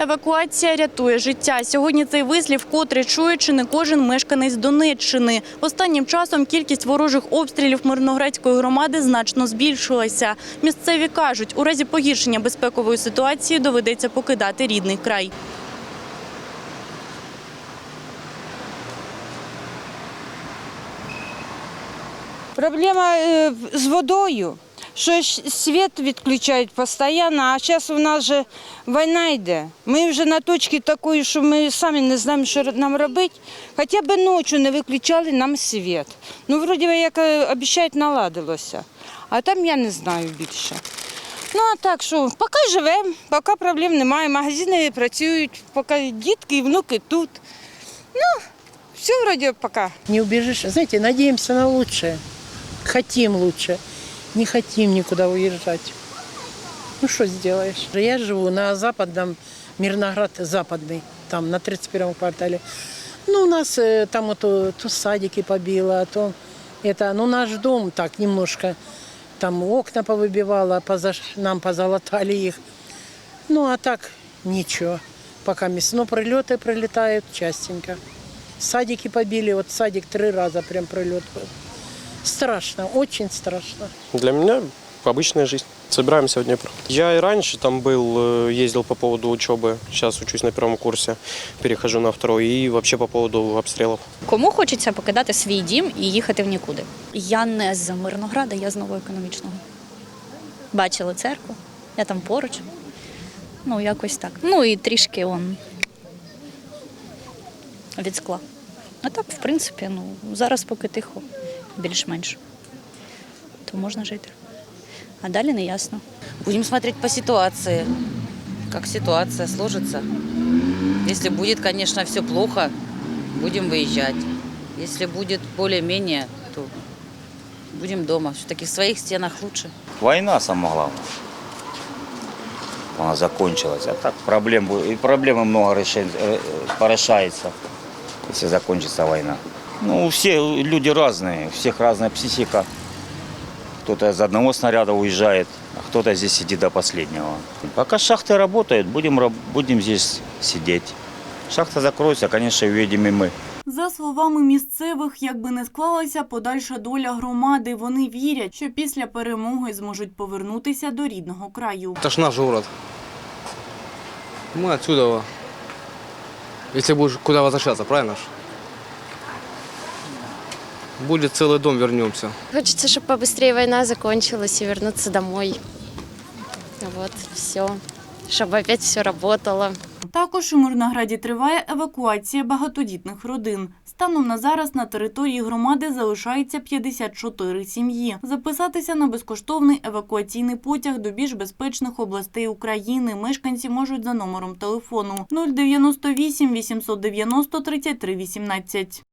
Евакуація рятує життя. Сьогодні цей вислів вкотре чує чи не кожен мешканець Донеччини. Останнім часом кількість ворожих обстрілів Мирноградської громади значно збільшилася. Місцеві кажуть, у разі погіршення безпекової ситуації доведеться покидати рідний край. Проблема е, з водою, що світ відключають постійно, а зараз у нас же війна йде. Ми вже на точці такої, що ми самі не знаємо, що нам робити. Хоча б ночі не виключали нам світ. Ну, вроді як е, обіцяють, наладилося. А там я не знаю більше. Ну, а так що, поки живемо, поки проблем немає. Магазини працюють, поки дітки і внуки тут. Ну, все вроді поки. Не убежишь. Знаете, надеемся на лучшее. Хотим лучше. Не хотим никуда уезжать. Ну что сделаешь? Я живу на западном, Мирноград западный, там на 31-м квартале. Ну, у нас э, там вот то, то садики побило, то это, ну, наш дом так немножко, там окна повыбивало, позаш, нам позалатали их. Ну, а так ничего. Пока мяс- но прилеты прилетают частенько. Садики побили, вот садик три раза прям прилет был. Страшно, очень страшно. Для меня обычная жизнь. Собираемся в Днепр. Я и раньше там был, э, ездил по поводу учебы. Сейчас учусь на первом курсе, перехожу на второй. И вообще по поводу обстрелов. Кому хочеться покидати свій дім і їхати в нікуди? Я не з Мирнограда, я з новоекономічного. Бачила церкву, я там поруч. Ну, якось так. Ну і трішки он від скла. А так, в принципі, ну, зараз поки тихо, Більш-менш. То можна жити. А далі не ясно. Будем смотреть по ситуации, как ситуация сложится. Если будет, конечно, все плохо, будем выезжать. Если будет более-менее, то будем дома. Все-таки в своих стенах лучше. Война самое главное. Она закончилась. А так проблем, и проблемы много решен- э, э, порешается, если закончится война. Ну, все люди разные, у всех разная психика. Кто-то из одного снаряда уезжает, а кто-то здесь сидит до последнего. Пока шахты работают, будем, раб- будем здесь сидеть. Шахта закроется, конечно, уедем и мы. За словами місцевих, якби не склалася подальша доля громади, вони вірять, що після перемоги зможуть повернутися до рідного краю. Это ж наш город. Мы отсюда. Если будешь куда возвращаться, правильно ж? Будет целый дом, вернемся. Хочется, чтобы побыстрее война закончилась и вернуться домой. Вот, все. Чтобы опять все работало. Також у Мирнограді триває евакуація багатодітних родин. Станом на зараз на території громади залишається 54 сім'ї. Записатися на безкоштовний евакуаційний потяг до більш безпечних областей України мешканці можуть за номером телефону 098 890 33 18.